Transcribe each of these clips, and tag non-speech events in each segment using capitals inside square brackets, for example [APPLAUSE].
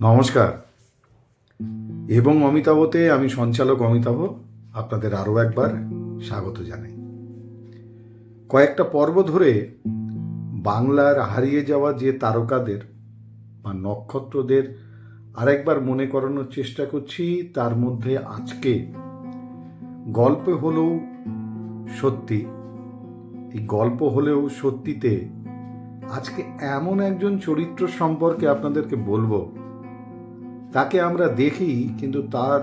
নমস্কার। এবং অমিতাভতে আমি সঞ্চালক অমিতাভ, আপনাদের আরও একবার স্বাগত জানাই। কয়েকটা পর্ব ধরে বাংলার হারিয়ে যাওয়া যে তারকাদের বা নক্ষত্রদের আরেকবার মনে করানোর চেষ্টা করছি, তার মধ্যে আজকে গল্পে হলেও সত্যি, এই গল্প হলেও সত্যিতে আজকে এমন একজন চরিত্র সম্পর্কে আপনাদেরকে বলব তাকে আমরা দেখি, কিন্তু তার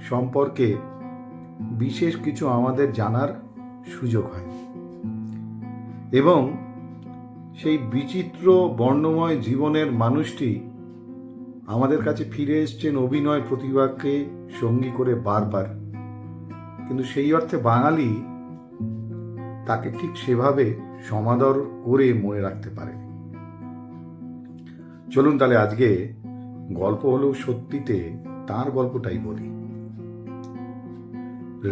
সম্পর্কে বিশেষ কিছু আমাদের জানার সুযোগ হয়। এবং সেই বিচিত্র বর্ণময় জীবনের মানুষটি আমাদের কাছে ফিরে এসছেন অভিনয় প্রতিভাকে সঙ্গী করে বারবার। কিন্তু সেই অর্থে বাঙালি তাকে ঠিক সেভাবে সমাদর করে মনে রাখতে পারে চলুন তাহলে আজকে গল্প হলেও সত্যিতে তার গল্পটাই বলি।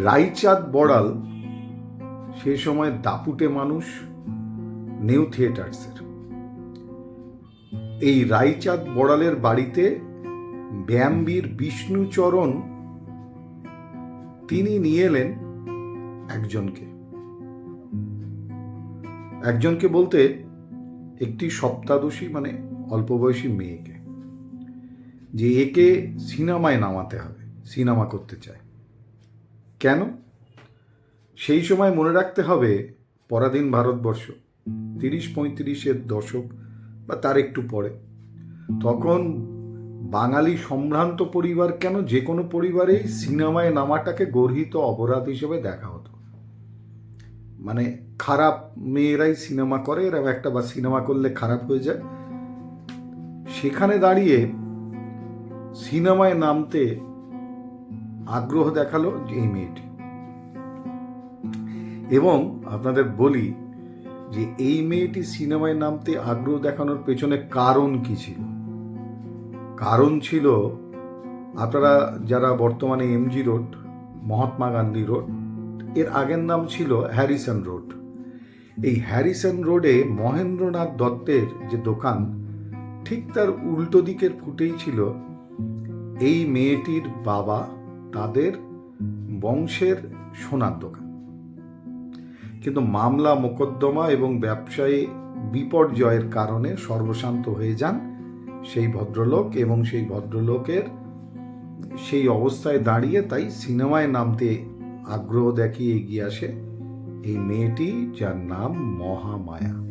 রাইচাঁদ বড়াল সে সময় দাপুটে মানুষ, নিউ থিয়েটার্সের। এই রাইচাঁদ বড়ালের বাড়িতে ব্যায়ামবীর বিষ্ণুচরণ তিনি নিয়ে এলেন একজনকে। একজনকে বলতে একটি সপ্তাদশী মানে অল্প বয়সী মেয়েকে। যে একে সিনেমায় নামাতে হবে, সিনেমা করতে চায়। কেন? সেই সময় মনে রাখতে হবে, পরাধীন ভারতবর্ষ, তিরিশ পঁয়ত্রিশের দশক বা তার একটু পরে, তখন বাঙালি সম্ভ্রান্ত পরিবার কেন যে কোনো পরিবারেই সিনেমায় নামাটাকে গর্হিত অপরাধ হিসেবে দেখা হতো? মানে খারাপ মেয়েরাই সিনেমা করে এরকম একটা বা সিনেমা করলে খারাপ হয়ে যায়। সেখানে দাঁড়িয়ে সিনেমায় নামতে আগ্রহ দেখাল এই মেয়েটি। এবং আপনাদের বলি যে এই মেয়েটি সিনেমায় নামতে আগ্রহ দেখানোর পেছনে কারণ কি ছিল? কারণ ছিল আপনারা যারা বর্তমানে MG road, Mahatma Gandhi road, এর আগের নাম ছিল হ্যারিসন রোড। এই হ্যারিসন রোডে মহেন্দ্রনাথ দত্তের যে দোকান, ঠিক তার উল্টো দিকের ফুটেই ছিল এই মেয়েটির বাবা তাদের বংশের সোনার দোকান। কিন্তু মামলা, মোকদ্দমা এবং ব্যবসায়ী বিপর্যয়ের কারণে সর্বশান্ত হয়ে যান সেই ভদ্রলোক এবং সেই ভদ্রলোকের সেই অবস্থায় দাঁড়িয়ে তাই সিনেমায় নামতে আগ্রহ দেখিয়ে এগিয়ে আসে এই মেয়েটি যার নাম মহামায়া।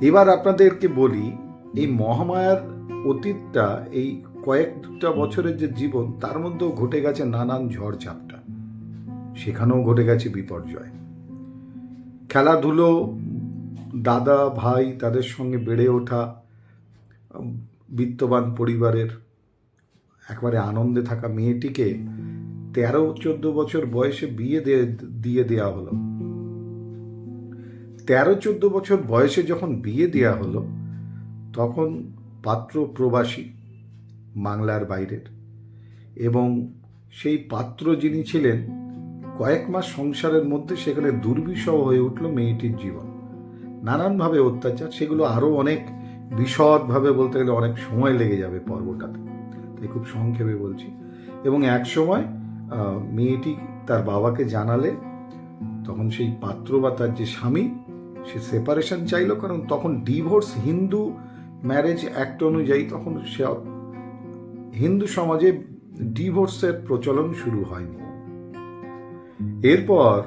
এবার আপনাদেরকে বলি, এই মহামায়ার অতীতটা, এই কয়েকটা বছরের যে জীবন, তার মধ্যেও ঘটে গেছে নানান ঝড় ঝাপটা। সেখানেও ঘটে গেছে বিপর্যয়। খেলাধুলো, দাদা, ভাই তাদের সঙ্গে বেড়ে ওঠা, বিত্তবান পরিবারের একবারে আনন্দে থাকা মেয়েটিকে তেরো, চোদ্দ বছর বয়সে বিয়ে দিয়ে- দেয়া হলো। তেরো, চোদ্দ বছর বয়সে যখন বিয়ে দেয়া হলো, তখন পাত্র প্রবাসী বাংলার বাইরের। এবং সেই পাত্র যিনি ছিলেন, কয়েক মাস সংসারের মধ্যে সেখানে দুর্বিষহ হয়ে উঠল মেয়েটির জীবন। নানানভাবে অত্যাচার, সেগুলো আরও অনেক বিশদভাবে বলতে গেলে অনেক সময় লেগে যাবে পর্বটাতে। তাই খুব সংক্ষেপে বলছি। এবং এক সময় মেয়েটি তার বাবাকে জানালে, তখন সেই পাত্র বা তার যে স্বামী, সে সেপারেশন চাইলো, কারণ তখন ডিভোর্স হিন্দু ম্যারেজ অ্যাক্ট অনুযায়ী তখন সে হিন্দু সমাজে ডিভোর্সের প্রচলন শুরু হয়নি। এরপর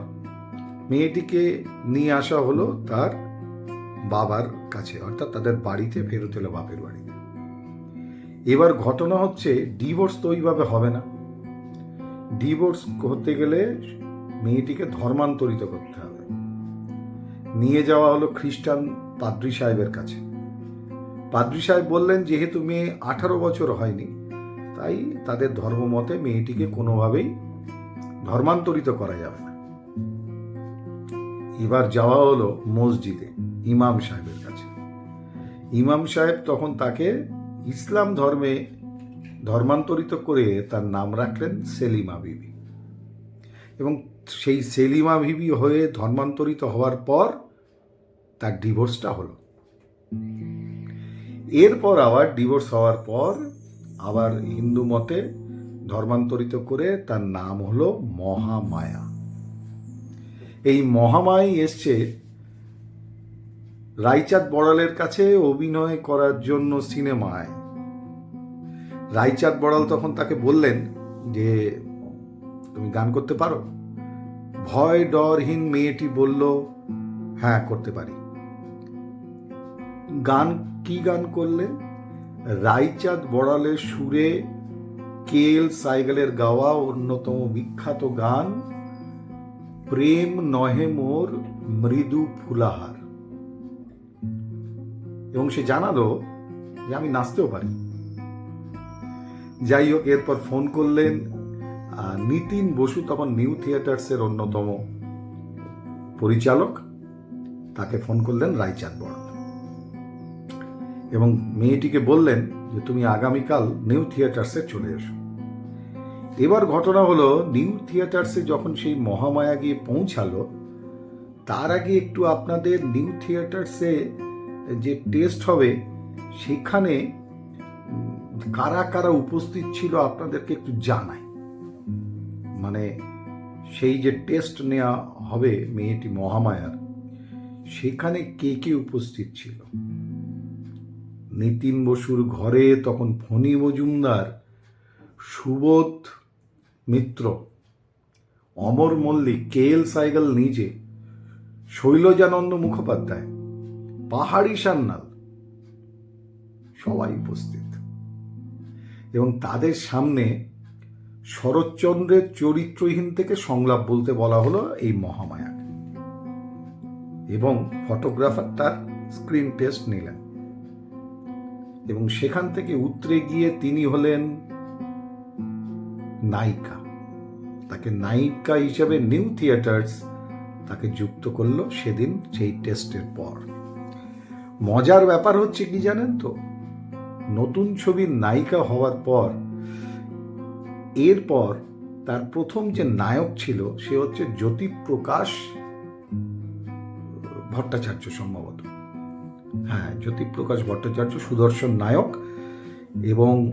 মেয়েটিকে নিয়ে আসা হলো তার বাবার কাছে, অর্থাৎ তাদের বাড়িতে ফেরত এলো বাপের বাড়িতে। এবার ঘটনা হচ্ছে, ডিভোর্স তো ওইভাবে হবে না। ডিভোর্স করতে গেলে মেয়েটিকে ধর্মান্তরিত করতে হবে। নিয়ে যাওয়া হলো খ্রিস্টান পাদ্রি সাহেবের কাছে। পাদ্রি সাহেব বললেন, যেহেতু মেয়ে আঠারো বছর হয়নি তাই তাদের ধর্মমতে মেয়েটিকে কোনোভাবেই ধর্মান্তরিত করা যাবে না। এবার যাওয়া হলো মসজিদে ইমাম সাহেবের কাছে। ইমাম সাহেব তখন তাকে ইসলাম ধর্মে ধর্মান্তরিত করে তার নাম রাখলেন সেলিমা বিবি। এবং সেই সেলিমা বিবি হয়ে ধর্মান্তরিত হওয়ার পর তার ডিভোর্সটা হলো। এরপর আবার ডিভোর্স হওয়ার পর আবার হিন্দু মতে ধর্মান্তরিত করে তার নাম হলো মহামায়া। এই মহামায় এসছে রাইচাঁদ বড়ালের কাছে অভিনয় করার জন্য সিনেমায়। রাইচাঁদ বড়াল তখন তাকে বললেন যে, তুমি গান করতে পারো? ভয় ডরহীন মেয়েটি বলল হ্যাঁ করতে পারি। গান কি গান করলেন? রাইচাঁদ বড়ালের সুরে কেল সাইকেলের গাওয়া অন্যতম বিখ্যাত গান, প্রেম নহে মোর মৃদু ফুলাহার। এবং সে জানালো যে আমি নাচতেও পারি। যাই হোক, এরপর ফোন করলেন নিতিন বসু তখন নিউ থিয়েটার্সের অন্যতম পরিচালক। তাকে ফোন করলেন রায়চাঁদ বড় এবং মেয়েটিকে বললেন যে, তুমি আগামীকাল নিউ থিয়েটার্সে চলে এসো। এবার ঘটনা হলো, নিউ থিয়েটার্সে যখন সেই মহামায়া গিয়ে পৌঁছালো, তার আগে একটু আপনাদের নিউ থিয়েটার্সে যে টেস্ট হবে, সেখানে কারা কারা উপস্থিত ছিল আপনাদেরকে একটু জানাই। মানে সেই যে টেস্ট নেওয়া হবে মেয়েটি মহামায়ার, সেখানে কে কে উপস্থিত ছিল? নিতিন বসুর ঘরে তখন ফণি মজুমদার, সুবোধ মিত্র, অমর মল্লিক, কে এল সাইগাল নিজে, শৈলজানন্দ মুখোপাধ্যায়, পাহাড়ি সান্নাল, সবাই উপস্থিত। এবং তাদের সামনে শরৎচন্দ্রের চরিত্রহীন থেকে সংলাপ বলতে বলা হলো এই মহামায়াকে। এবং ফটোগ্রাফার তার স্ক্রিন টেস্ট নিলেন। এবং সেখান থেকে উতরে গিয়ে তিনি হলেন নায়িকা। তাকে নায়িকা হিসেবে নিউ থিয়েটার্স তাকে যুক্ত করল সেদিন সেই টেস্টের পর। মজার ব্যাপার হচ্ছে কি জানেন তো? নতুন ছবির নায়িকা হওয়ার পর, এরপর তার প্রথম যে নায়ক ছিল সে হচ্ছে জ্যোতিপ্রকাশ ভট্টাচার্য সম্ভবত। হ্যাঁ জ্যোতিপ্রকাশ ভট্টাচার্য সুদর্শন নায়ক এবং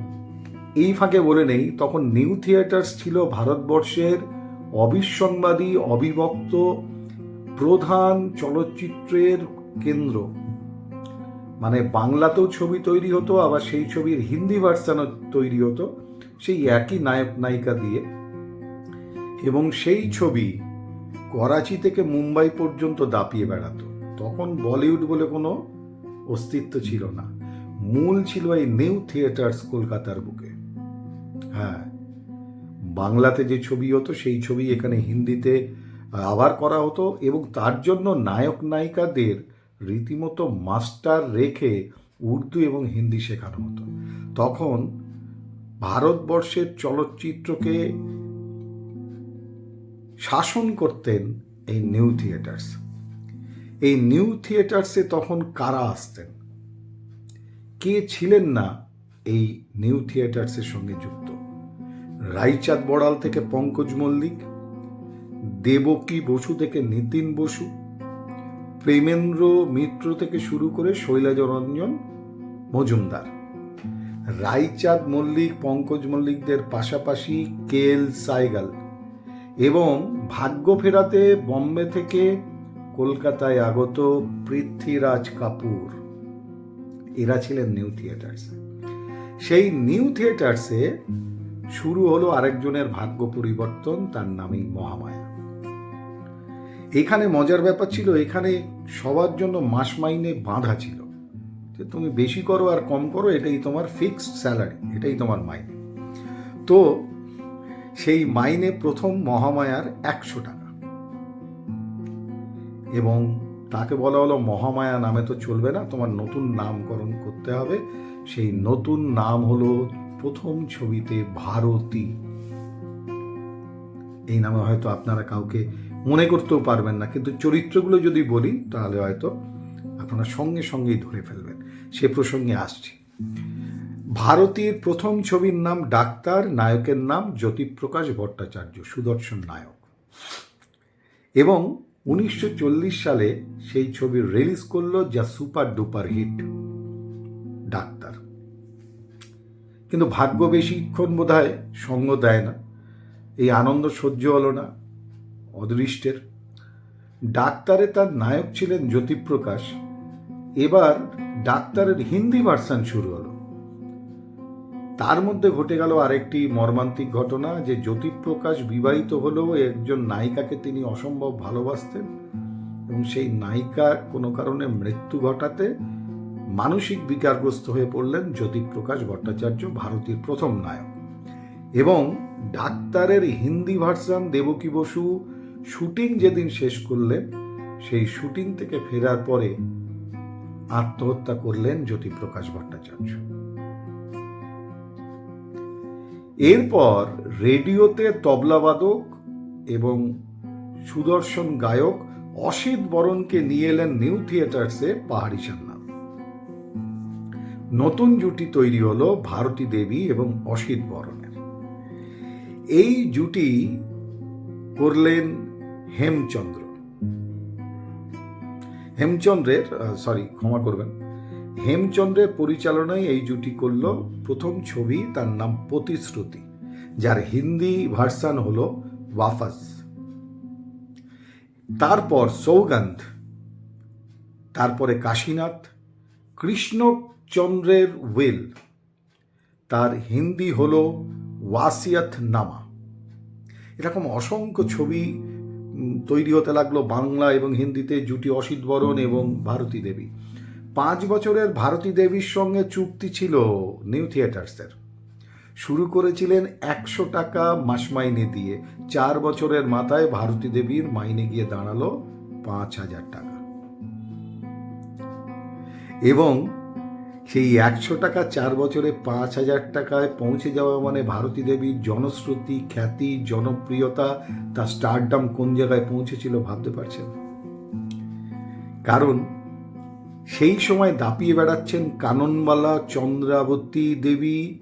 এই ফাঁকে বলে নেই, তখন নিউ থিয়েটার্স ছিল ভারতবর্ষের অবিসংবাদী, অবিভক্ত, প্রধান চলচ্চিত্রের কেন্দ্র। মানে বাংলাতেও ছবি তৈরি হতো, আবার সেই ছবির হিন্দি ভার্সানও তৈরি হতো, সেই একই নায়ক, নায়িকা দিয়ে। এবং সেই ছবি করাচি থেকে মুম্বাই পর্যন্ত দাপিয়ে বেড়াতো। তখন বলিউড বলে কোনো অস্তিত্ব ছিল না। মূল ছিল এই নিউ থিয়েটার্স কলকাতার বুকে। হ্যাঁ বাংলাতে যে ছবি হতো, সেই ছবি এখানে হিন্দিতে আবার করা হতো এবং তার জন্য নায়ক নায়িকাদের রীতিমতো মাস্টার রেখে উর্দু এবং হিন্দি শেখানো হতো। তখন ভারতবর্ষের চলচ্চিত্রকে শাসন করতেন এই নিউ থিয়েটার্স এই নিউ থিয়েটার্সে তখন কারা আসতেন? কে ছিলেন না এই নিউ থিয়েটার্সের সঙ্গে যুক্ত? রাইচাঁদ বড়াল থেকে পঙ্কজ মল্লিক, দেবকী বসু থেকে নিতিন বসু, প্রেমেন্দ্র মিত্র থেকে শুরু করে শৈলাজরঞ্জন মজুমদার। রাইচাঁদ মল্লিক, পঙ্কজ মল্লিকদের পাশাপাশি কেল সাইগাল এবং ভাগ্য ফেরাতে বম্বে থেকে কলকাতায় আগত পৃথ্বীরাজ কাপুর। এরা ছিলেন নিউ থিয়েটার্সে। সেই নিউ থিয়েটার্সে শুরু হলো আরেকজনের ভাগ্য পরিবর্তন, তার নামই মহামায়া। এখানে মজার ব্যাপার ছিল, এখানে সবার জন্য মাস মাইনে বাঁধা ছিল। যে তুমি বেশি করো আর কম করো, এটাই তোমার ফিক্সড স্যালারি এটাই তোমার মাইনে। তো সেই মাইনে প্রথম মহামায়ার একশো টাকা এবং তাকে বলা হলো মহামায়া নামে তো চলবে না, তোমার নতুন নামকরণ করতে হবে। সেই নতুন নাম হলো প্রথম ছবিতে ভারতী। এই নামে হয়তো আপনারা কাউকে মনে করতেও পারবেন না, কিন্তু চরিত্রগুলো যদি বলি, তাহলে হয়তো আপনারা সঙ্গে সঙ্গেই ধরে ফেলবেন। সে প্রসঙ্গে আসছি। ভারতীর প্রথম ছবির নাম ডাক্তার, নায়কের নাম জ্যোতিপ্রকাশ ভট্টাচার্য, সুদর্শন নায়ক। এবং উনিশশো চল্লিশ সালে সেই ছবি রিলিজ করল যা সুপার ডুপার হিট ডাক্তার। কিন্তু ভাগ্য বেশিক্ষণ বোধ হয় সঙ্গ দেয় না। এই আনন্দ সহ্য হলো না, অদৃষ্টের। ডাক্তারে তার নায়ক ছিলেন জ্যোতিপ্রকাশ। এবার ডাক্তারের হিন্দি ভার্সান শুরু হলো। তার মধ্যে ঘটে গেল আরেকটি মর্মান্তিক ঘটনা যে জ্যোতিপ্রকাশ বিবাহিত হলেও একজন নায়িকাকে তিনি অসম্ভব ভালোবাসতেন এবং সেই নায়িকা কোনো কারণে মৃত্যু ঘটাতে মানসিক বিকারগ্রস্ত হয়ে পড়লেন জ্যোতিপ্রকাশ ভট্টাচার্য, ভারতীয় প্রথম নায়ক। এবং ডাক্তারের হিন্দি ভার্সন দেবকী বসু শুটিং যেদিন শেষ করলেন, সেই শুটিং থেকে ফেরার পরে আত্মহত্যা করলেন জ্যোতিপ্রকাশ ভট্টাচার্য। এরপর রেডিওতে তবলাবাদক এবং সুদর্শন গায়ক অসিত বরণকে নিয়ে এলেন নিউ থিয়েটার্সে পাহাড়ি সান্নাল নতুন জুটি তৈরি হলো ভারতী দেবী এবং অসিত বরণের। এই জুটি করলেন হেমচন্দ্র। হেমচন্দ্রের সরি ক্ষমা করবেন। হেমচন্দ্রের পরিচালনায় এই জুটি করল প্রথম ছবি তার নাম প্রতিশ্রুতি, যার হিন্দি ভার্সান হল ওয়াফাস তারপর সৌগন্ধ, তারপরে কাশীনাথ, কৃষ্ণচন্দ্রের ওয়েল তার হিন্দি হল ওয়াসিয়াত নামা। এরকম অসংখ্য ছবি তৈরি হতে লাগল বাংলা এবং হিন্দিতে, জুটি অসিত বরণ এবং ভারতী দেবী। পাঁচ বছরের ভারতী দেবীর সঙ্গে চুক্তি ছিল নিউ থিয়েটার্সের। শুরু করেছিলেন একশো টাকা মাস মাইনে দিয়ে। চার বছরের মাথায় ভারতী দেবীর মাইনে গিয়ে দাঁড়াল পাঁচ হাজার টাকা। এবং সেই একশো টাকা চার বছরে পাঁচ হাজার টাকায় পৌঁছে যাওয়া মানে ভারতী দেবীর জনশ্রুতি, খ্যাতি, জনপ্রিয়তা, তার স্টারডাম কোন জায়গায় পৌঁছেছিল ভাবতে পারছেন? কারণ সেই সময় দাপিয়ে বেড়াচ্ছেন কাননবালা চন্দ্রাবতী দেবী,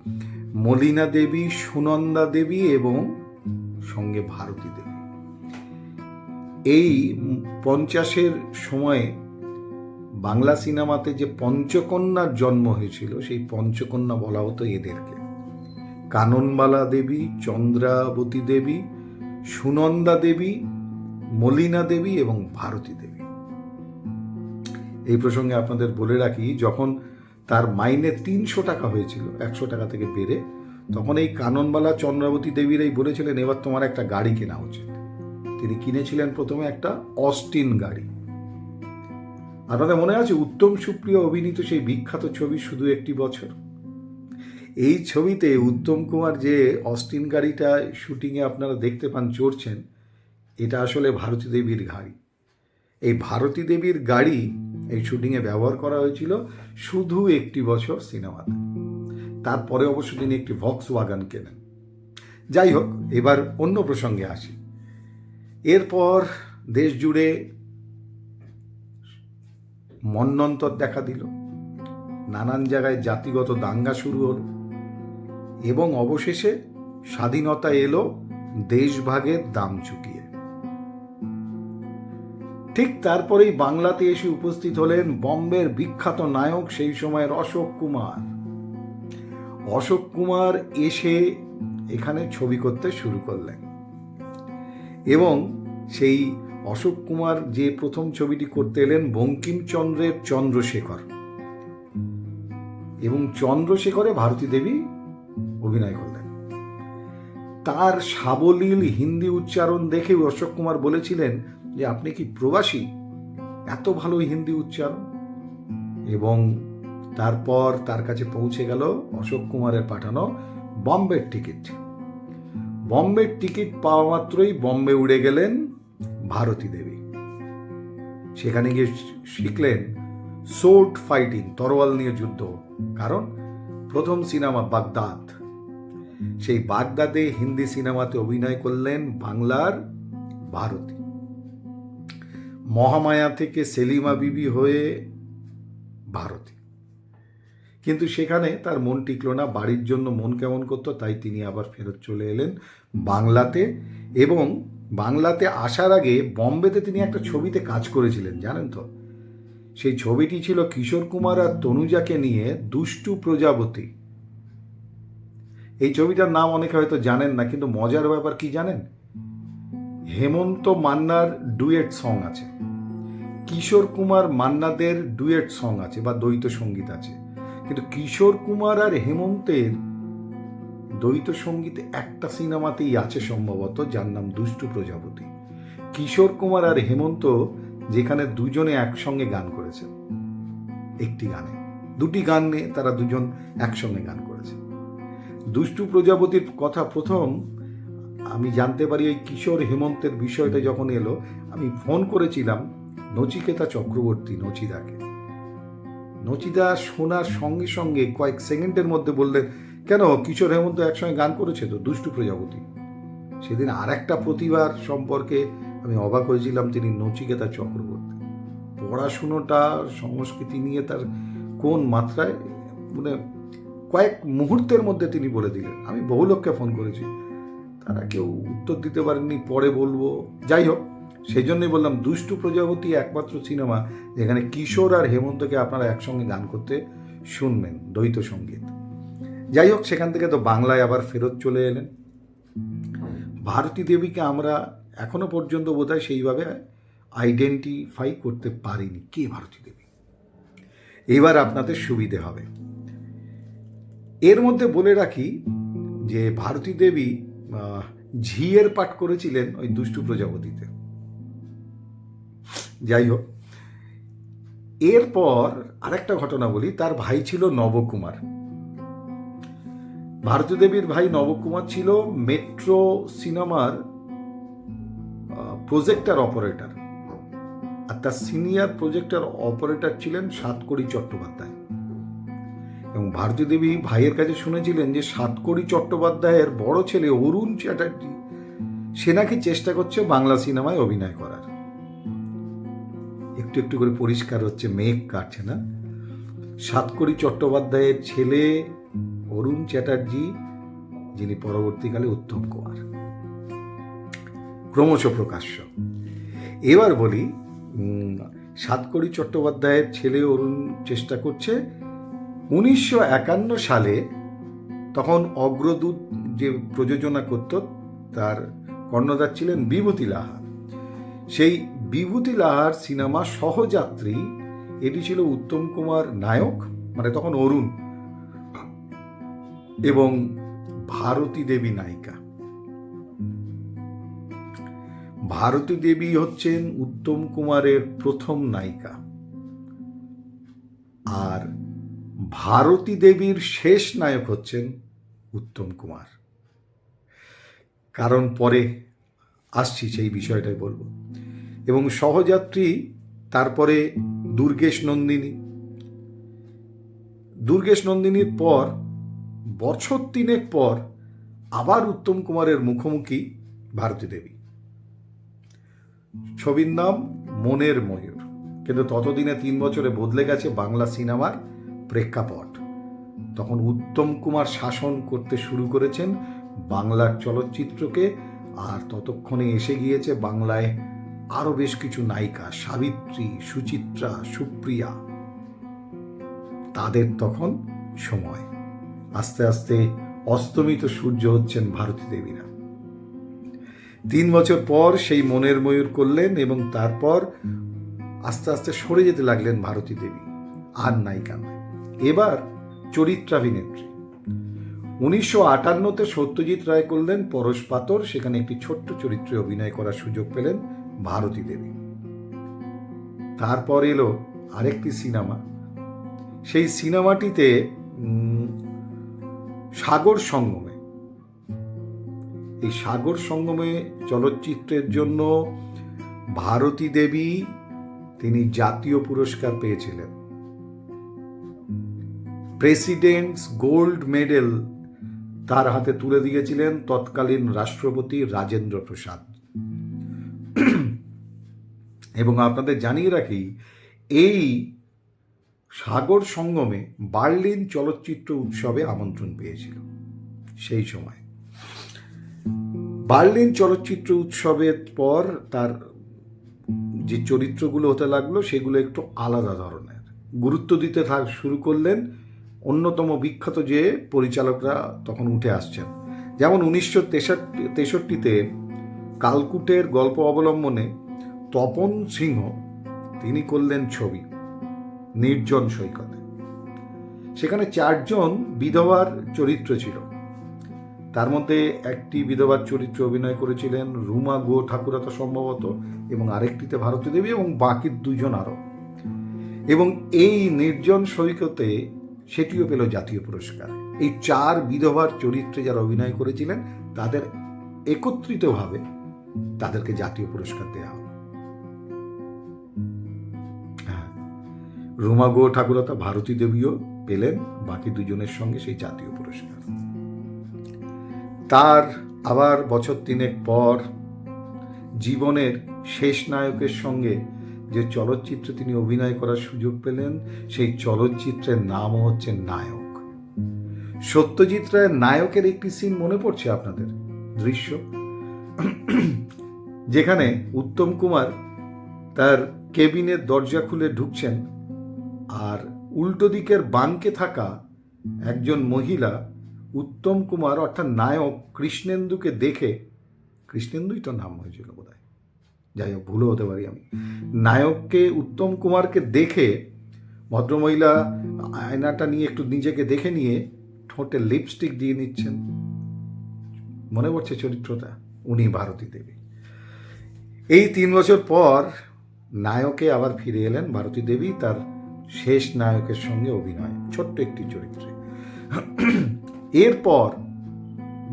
মলিনা দেবী, সুনন্দা দেবী এবং সঙ্গে ভারতী দেবী। এই পঞ্চাশের সময়ে বাংলা সিনেমাতে যে পঞ্চকন্যার জন্ম হয়েছিল, সেই পঞ্চকন্যা বলা হতো এদেরকে। কাননবালা দেবী, চন্দ্রাবতী দেবী, সুনন্দা দেবী, মলিনা দেবী এবং ভারতী দেবী। এই প্রসঙ্গে আপনাদের বলে রাখি, যখন তার মাইনে তিনশো টাকা হয়েছিল, একশো টাকা থেকে বেড়ে, তখন এই কাননবালা চন্দ্রাবতী দেবীর এই বলেছিলেন, এবার তোমার একটা গাড়ি কেনা উচিত। তিনি কিনেছিলেন প্রথমে একটা অস্টিন গাড়ি। আপনাদের মনে আছে, উত্তম সুপ্রিয় অভিনীত সেই বিখ্যাত ছবি শুধু একটি বছর? এই ছবিতে উত্তম কুমার যে অস্টিন গাড়িটা শুটিংয়ে আপনারা দেখতে পান, চড়ছেন, এটা আসলে ভারতী দেবীর গাড়ি। এই ভারতী দেবীর গাড়ি এই শুটিংয়ে ব্যবহার করা হয়েছিল শুধু একটি বছর সিনেমাতে। তারপরে অবশ্য তিনি একটি ভক্স ওয়াগান কেনেন। যাই হোক, এবার অন্য প্রসঙ্গে আসি। এরপর দেশ জুড়ে মন্নন্তর দেখা দিল। নানান জায়গায় জাতিগত দাঙ্গা শুরু হলো। এবং অবশেষে স্বাধীনতা এলো, দেশভাগের দাম চুকিয়ে। ঠিক তারপরেই বাংলাতে এসে উপস্থিত হলেন বম্বের বিখ্যাত নায়ক, সেই সময়ের অশোক কুমার। অশোক কুমার এসে এখানে ছবি করতে শুরু করলেন। এবং সেই অশোক কুমার যে প্রথম ছবিটি করতে এলেন বঙ্কিমচন্দ্রের চন্দ্রশেখর। এবং চন্দ্রশেখরে ভারতী দেবী অভিনয় করলেন। তার সাবলীল হিন্দি উচ্চারণ দেখে অশোক কুমার বলেছিলেন যে আপনি কি প্রবাসী? এত ভালো হিন্দি উচ্চারণ। এবং তারপর তার কাছে পৌঁছে গেল অশোক কুমারের পাঠানো বম্বের টিকিট। বম্বের টিকিট পাওয়া মাত্রই বম্বে উড়ে গেলেন ভারতী দেবী। সেখানে গিয়ে শিখলেন সোর্ট ফাইটিং, তরোয়াল নিয়ে যুদ্ধ। কারণ প্রথম সিনেমা বাগদাদ। সেই বাগদাদে হিন্দি সিনেমাতে অভিনয় করলেন বাংলার ভারতী। মহামায়া থেকে সেলিমা বিবি হয়ে ভারতী। কিন্তু সেখানে তার মন টিকলো না, বাড়ির জন্য মন কেমন করতো, তাই তিনি আবার ফেরত চলে এলেন বাংলাতে। এবং বাংলাতে আসার আগে বম্বেতে তিনি একটা ছবিতে কাজ করেছিলেন, জানেন তো? সেই ছবিটি ছিল কিশোর কুমার আর তনুজাকে নিয়ে দুষ্টু প্রজাপতি। এই ছবিটার নাম অনেকে হয়তো জানেন না, কিন্তু মজার ব্যাপার কি জানেন? হেমন্ত মান্নার ডুয়েট সং আছে। কিশোর কুমার মান্নাদের ডুয়েট সং আছে বা দ্বৈত সংগীত আছে। কিন্তু কিশোর কুমার আর হেমন্তের দ্বৈত সংগীত একটা সিনেমাতেই আছে সম্ভবত, যার নাম দুষ্টু প্রজাপতি। কিশোর কুমার আর হেমন্ত যেখানে দুজনে একসঙ্গে গান করেছে একটি গানে। দুটি গান তারা দুজন একসঙ্গে গান করেছে দুষ্টু প্রজাপতির কথা প্রথম আমি জানতে পারি ওই কিশোর হেমন্তের বিষয়টা যখন এলো, আমি ফোন করেছিলাম নচিকেতা চক্রবর্তী নচিদাকে। নচিদা শোনার সঙ্গে সঙ্গে কয়েক সেকেন্ডের মধ্যে বললেন কেন কিশোর হেমন্ত একসঙ্গে গান করেছে তো, দুষ্টু প্রজাপতি? সেদিন আর একটা প্রতিভার সম্পর্কে আমি অবাক হয়েছিলাম তিনি নচিকেতা চক্রবর্তী। পড়াশুনোটা, সংস্কৃতি নিয়ে তার কোন মাত্রায় মানে কয়েক মুহূর্তের মধ্যে তিনি বলে দিলেন। আমি বহু লোককে ফোন করেছি। তারা কেউ উত্তর দিতে পারেননি, পরে বলব। যাই হোক, সেই জন্যই বললাম, দুষ্টু প্রজাপতি একমাত্র সিনেমা যেখানে কিশোর আর হেমন্তকে আপনারা একসঙ্গে গান করতে শুনবেন, দ্বৈত সংগীত। যাই হোক, সেখান থেকে তো বাংলায় আবার ফেরত চলে এলেন। ভারতী দেবীকে আমরা এখনও পর্যন্ত বোধহয় সেইভাবে আইডেন্টিফাই করতে পারিনি। কে ভারতী দেবী? এবার আপনাদের সুবিধে হবে। এর মধ্যে বলে রাখি যে, ভারতী দেবী ঝিয়ের পাঠ করেছিলেন ওই দুষ্টু প্রজাপতিতে। যাই হোক, এরপর আরেকটা ঘটনা বলি, তার ভাই ছিল নবকুমার। ভারতী দেবীর ভাই নবকুমার ছিল মেট্রো সিনেমার প্রজেক্টার অপারেটর। আর তার সিনিয়র প্রজেক্টার অপারেটর ছিলেন সাতকড়ি চট্টোপাধ্যায়। এবং ভারতী দেবী ভাইয়ের কাছে শুনেছিলেন যে সাতকড়ি চট্টোপাধ্যায়ের বড় ছেলে অরুণ চ্যাটার্জি, সে নাকি চেষ্টা করছে বাংলা সিনেমায় অভিনয় করার। একটু একটু করে পরিষ্কার হচ্ছে, মেঘ কাটছে না। সাতকড়ি চট্টোপাধ্যায়ের ছেলে অরুণ চ্যাটার্জি, যিনি পরবর্তীকালে উত্তম কুমার। ক্রমশ প্রকাশ্য। এবার বলি সাতকড়ি চট্টোপাধ্যায়ের ছেলে অরুণ চেষ্টা করছে উনিশশো একান্ন সালে তখন অগ্রদূত যে প্রযোজনা করত, তার কর্ণধার ছিলেন বিভূতি লাহা। সেই বিভূতি লাহার সিনেমা সহযাত্রী, এটি ছিল উত্তম কুমার নায়ক মানে তখন অরুণ, এবং ভারতী দেবী নায়িকা। ভারতী দেবী হচ্ছেন উত্তম কুমারের প্রথম নায়িকা। আর ভারতী দেবীর শেষ নায়ক হচ্ছেন উত্তম কুমার। কারণ পরে আসছি সেই বিষয়টাই বলব। এবং সহযাত্রী, তারপরে দুর্গেশ নন্দিনী। দুর্গেশ নন্দিনীর পর, বছর তিনেক পর আবার উত্তম কুমারের মুখোমুখি ভারতী দেবী। ছবির নাম মনের ময়ূর। কিন্তু ততদিনে তিন বছরে বদলে গেছে বাংলা সিনেমার প্রেক্ষাপট। তখন উত্তম কুমার শাসন করতে শুরু করেছেন বাংলার চলচ্চিত্রকে, আর ততক্ষণে এসে গিয়েছে বাংলায় আরও বেশ কিছু নায়িকা, সাবিত্রী, সুচিত্রা, সুপ্রিয়া। তাদের তখন সময়। আস্তে আস্তে অস্তমিত সূর্য হচ্ছেন ভারতী দেবীরা। তিন বছর পর সেই মনের ময়ূর করলেন এবং তারপর আস্তে আস্তে সরে যেতে লাগলেন ভারতী দেবী, আর নায়িকা নয়। এবার চরিত্রাভিনেত্রী। উনিশশো আটান্নতে সত্যজিৎ রায় করলেন পরশ পাতর, সেখানে একটি ছোট্ট চরিত্রে অভিনয় করার সুযোগ পেলেন ভারতী দেবী। তারপর এলো আরেকটি সিনেমা। সেই সিনেমাটিতে সাগর সঙ্গমে। এই সাগর সঙ্গমে চলচ্চিত্রের জন্য ভারতী দেবী তিনি জাতীয় পুরস্কার পেয়েছিলেন। প্রেসিডেন্টস গোল্ড মেডেল তার হাতে তুলে দিয়েছিলেন তৎকালীন রাষ্ট্রপতি রাজেন্দ্র প্রসাদ। এবং আপনাদের জানিয়ে রাখি, এই সাগর সঙ্গমে বার্লিন চলচ্চিত্র উৎসবে আমন্ত্রণ পেয়েছিল সেই সময়। বার্লিন চলচ্চিত্র উৎসবের পর তার যে চরিত্রগুলো হতে লাগল, সেগুলো একটু আলাদা ধরনের। গুরুত্ব দিতে থাক, শুরু করলেন অন্যতম বিখ্যাত যে পরিচালকরা তখন উঠে আসছেন। যেমন উনিশশো তেষট্টি, তেষট্টিতে কালকুটের গল্প অবলম্বনে তপন সিংহ, তিনি করলেন ছবি, নির্জন সৈকতে। সেখানে চারজন বিধবার চরিত্র ছিল। তার মধ্যে একটি বিধবার চরিত্রে অভিনয় করেছিলেন রুমা গো ঠাকুরতা সম্ভবত, এবং আরেকটিতে ভারতী দেবী এবং বাকি দুজন আরও। এবং এই নির্জন সৈকতে সেটিও পেল জাতীয় পুরস্কার। এই চার বিধবার চরিত্রে যারা অভিনয় করেছিলেন, তাদের একত্রিতভাবে তাদেরকে জাতীয় পুরস্কার দেওয়া হলো। হ্যাঁ রুমা গো ঠাকুরতা ভারতী দেবীও পেলেন, বাকি দুজনের সঙ্গে সেই জাতীয় পুরস্কার। তার আবার বছর তিনেক পর জীবনের শেষ নায়কের সঙ্গে যে চলচ্চিত্রে তিনি অভিনয় করার সুযোগ পেলেন, সেই চলচ্চিত্রের নামও হচ্ছে নায়ক। সত্যজিৎ রায়ের নায়কের একটি সিন মনে পড়ছে আপনাদের? দৃশ্য? যেখানে উত্তম কুমার তার কেবিনের দরজা খুলে ঢুকছেন আর উল্টো দিকের বাঙ্কে থাকা একজন মহিলা উত্তম কুমার, অর্থাৎ নায়ক কৃষ্ণেন্দুকে দেখে, কৃষ্ণেন্দুই তো নাম হয়েছিল বোধ যাই হোক ভুলও হতে পারি আমি। নায়ককে উত্তম কুমারকে দেখে ভদ্রমহিলা আয়নাটা নিয়ে একটু নিজেকে দেখে নিয়ে ঠোঁটে লিপস্টিক দিয়ে নিচ্ছেন। মনে পড়ছে চরিত্রটা? উনি ভারতী দেবী। এই তিন বছর পর নায়কে আবার ফিরে এলেন ভারতী দেবী তার শেষ নায়কের সঙ্গে অভিনয়। ছোট্ট একটি চরিত্রে। এরপর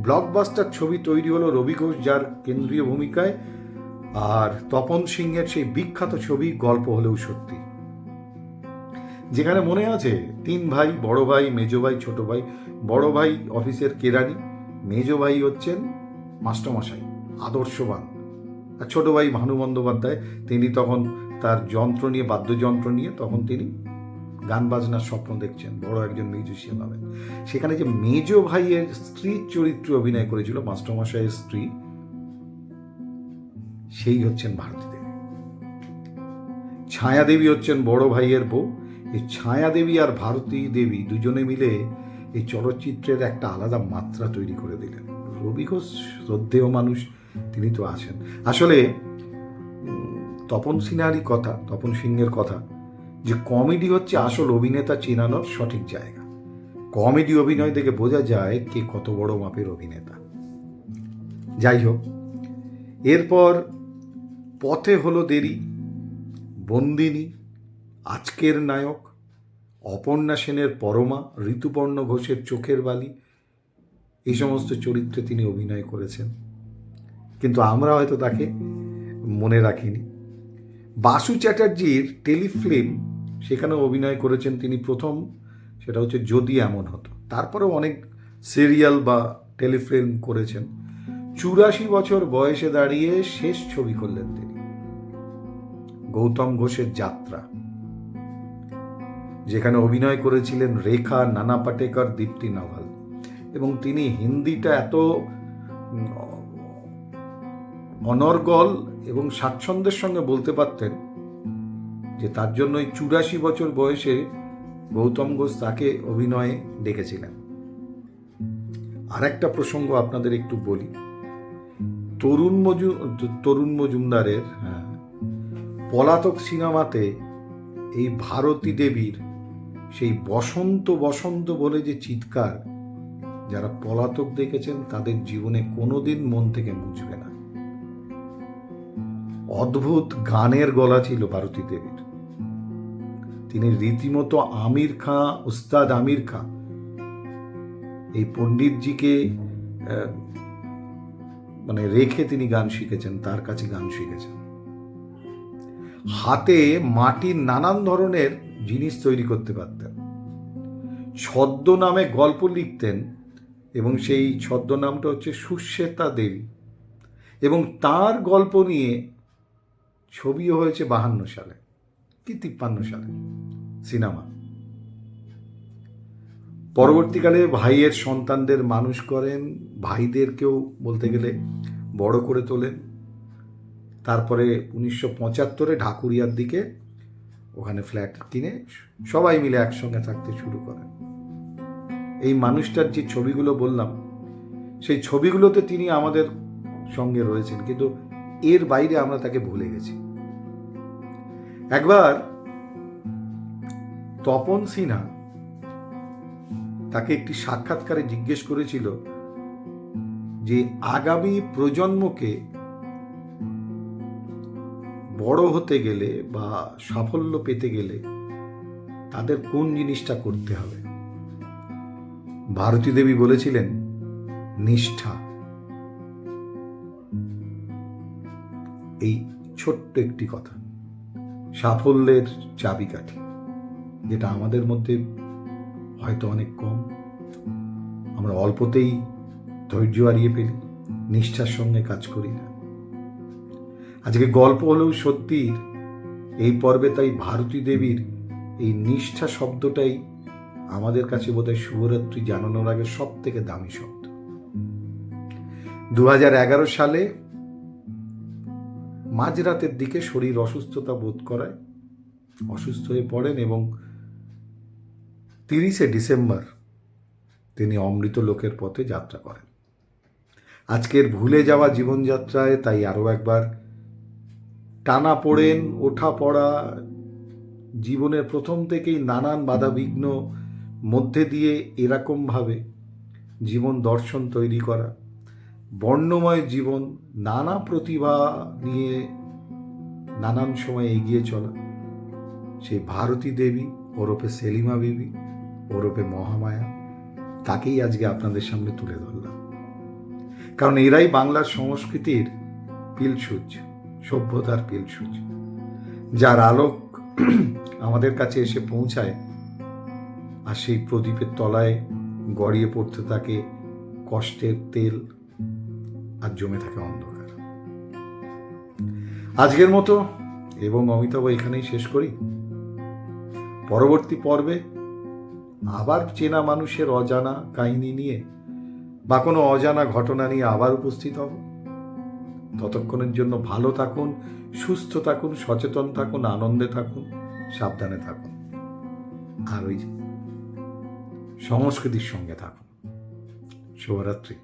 ব্লকবাস্টার ছবি তৈরি হলো রবি ঘোষ যার কেন্দ্রীয় ভূমিকায় আর তপন সিংহের সেই বিখ্যাত ছবি গল্প হলেও সত্যি। যেখানে মনে আছে, তিন ভাই, বড় ভাই, মেজ ভাই, ছোট ভাই, বড় ভাই অফিসের কেরানি, মেজ ভাই হচ্ছেন মাস্টারমশাই, আদর্শবান। আর ছোট ভাই ভানু বন্দ্যোপাধ্যায়, তিনি তখন তার যন্ত্র নিয়ে, বাদ্যযন্ত্র নিয়ে তখন তিনি গান বাজনার স্বপ্ন দেখছেন, বড় একজন মিউজিশিয়ান হবেন। সেখানে যে মেজ ভাইয়ের স্ত্রীর চরিত্রে অভিনয় করেছিল মাস্টারমশাইয়ের স্ত্রী সেই হচ্ছেন ভারতী দেবী ছায়া দেবী হচ্ছেন বড় ভাইয়ের বউ। এই ছায়া দেবী আর ভারতী দেবী দুজনে মিলে এই চলচ্চিত্রের একটা আলাদা মাত্রা তৈরি করে দিলেন। রবি ঘোষ শ্রদ্ধেয় মানুষ, তিনি তো আছেন। আসলে, তপন সিনহারই কথা, তপন সিংহের কথা, যে কমেডি হচ্ছে আসল অভিনেতা চেনানোর সঠিক জায়গা। কমেডি অভিনয় থেকে বোঝা যায় কে কত বড় মাপের অভিনেতা। যাই হোক, এরপর পথে হলো দেরি। বন্দিনী, আজকের নায়ক, অপর্ণা সেনের পরমা, ঋতুপর্ণ ঘোষের চোখের বালি, এই সমস্ত চরিত্রে তিনি অভিনয় করেছেন। কিন্তু আমরা হয়তো তাকে মনে রাখিনি। বাসু চ্যাটার্জির টেলিফিল্ম সেখানে অভিনয় করেছেন তিনি প্রথম, সেটা হচ্ছে যদি এমন হতো। তারপরেও অনেক সিরিয়াল বা টেলিফিল্ম করেছেন। চুরাশি বছর বয়সে দাঁড়িয়ে শেষ ছবি করলেন তিনি। গৌতম ঘোষের যাত্রা। যেখানে অভিনয় করেছিলেন রেখা নানা পাটেকর দীপ্তি নাভাল। এবং তিনি হিন্দিটা এত অনর্গল এবং স্বাচ্ছন্দ্যের সঙ্গে বলতে পারতেন যে তার জন্য ওই চুরাশি বছর বয়সে গৌতম ঘোষ তাকে অভিনয়ে ডেকেছিলেন। আর একটা প্রসঙ্গ আপনাদের একটু বলি। তরুণ মজু তরুণ মজুমদারের হ্যাঁ, পলাতক সিনেমাতে এই ভারতী দেবীর সেই বসন্ত বসন্ত বলে যে চিৎকার যারা পলাতক দেখেছেন তাদের জীবনে কোনোদিন মন থেকে মুছবে না। অদ্ভুত গানের গলা ছিল ভারতী দেবীর। তিনি রীতিমতো আমির খাঁ, উস্তাদ আমির খাঁ, এই পণ্ডিতজিকে মানে রেখে তিনি গান শিখেছেন, তার কাছে গান শিখেছেন। হাতে মাটির নানান ধরনের জিনিস তৈরি করতে পারতেন। ছদ্ম নামে গল্প লিখতেন এবং সেই ছদ্মনামটা হচ্ছে সুশ্বেতা দেবী। এবং তার গল্প নিয়ে ছবিও হয়েছে বাহান্ন সালে, কি তিপ্পান্ন সালে, সিনেমা। পরবর্তীকালে ভাইয়ের সন্তানদের মানুষ করেন, ভাইদেরকেও বলতে গেলে বড় করে তোলেন। তারপরে উনিশশো পঁচাত্তরে ঢাকুরিয়ার দিকে ওখানে ফ্ল্যাট কিনে সবাই মিলে একসঙ্গে থাকতে শুরু করেন এই মানুষটার যে ছবিগুলো বললাম, সেই ছবিগুলোতে তিনি আমাদের সঙ্গে রয়েছেন, কিন্তু এর বাইরে আমরা তাকে ভুলে গেছি। একবার তপন সিনহা তাকে একটি সাক্ষাৎকারে জিজ্ঞেস করেছিল যে, আগামী প্রজন্মকে বড় হতে গেলে বা সাফল্য পেতে গেলে তাদের কোন জিনিসটা করতে হবে? ভারতী দেবী বলেছিলেন, নিষ্ঠা। এই ছোট্ট একটি কথা, সাফল্যের চাবিকাঠি, যেটা আমাদের মধ্যে হয়তো অনেক কম। আমরা অল্পতেই ধৈর্য হারিয়ে ফেলি, নিষ্ঠার সঙ্গে কাজ করি না। আজকে গল্প হলেও সত্যির। এই পর্বে তাই ভারতী দেবীর এই নিষ্ঠা শব্দটাই আমাদের কাছে বোধহয় শুভরাত্রি জানানোর আগে সব থেকে দামি শব্দ। দু এগারো সালে মাঝরাতের দিকে শরীর অসুস্থতা বোধ করায়, অসুস্থ হয়ে পড়েন এবং তিরিশে ডিসেম্বর তিনি অমৃত লোকের পথে যাত্রা করেন। আজকের ভুলে যাওয়া জীবনযাত্রায় তাই আরও একবার টানা পড়েন ওঠা পড়া জীবনের প্রথম থেকেই নানান বাধা বিঘ্ন মধ্যে দিয়ে এরকমভাবে জীবন দর্শন তৈরি করা বর্ণময় জীবন নানা প্রতিভা নিয়ে নানান সময় এগিয়ে চলা। সেই ভারতী দেবী ওরফে সেলিমা বিবি ওরফে মহামায়া তাকেই আজকে আপনাদের সামনে তুলে ধরলাম। কারণ এরাই বাংলার সংস্কৃতির পিলসুচ সভ্যতার পিলসুচ যার আলোক [CLEARS THROAT] আমাদের কাছে এসে পৌঁছায় আর সেই প্রদীপের তলায় গড়িয়ে পড়তে থাকে কষ্টের তেল আর জমে থাকে অন্ধকার। আজকের মতো এবং অমিতাভ এখানেই শেষ করি। পরবর্তী পর্বে আবার চেনা মানুষের অজানা কাহিনী নিয়ে বা কোনো অজানা ঘটনা নিয়ে আবার উপস্থিত হব। ততক্ষণের জন্য ভালো থাকুন, সুস্থ থাকুন, সচেতন থাকুন, আনন্দে থাকুন, সাবধানে থাকুন। আর ওই সংস্কৃতির সঙ্গে থাকুন। শুভরাত্রি।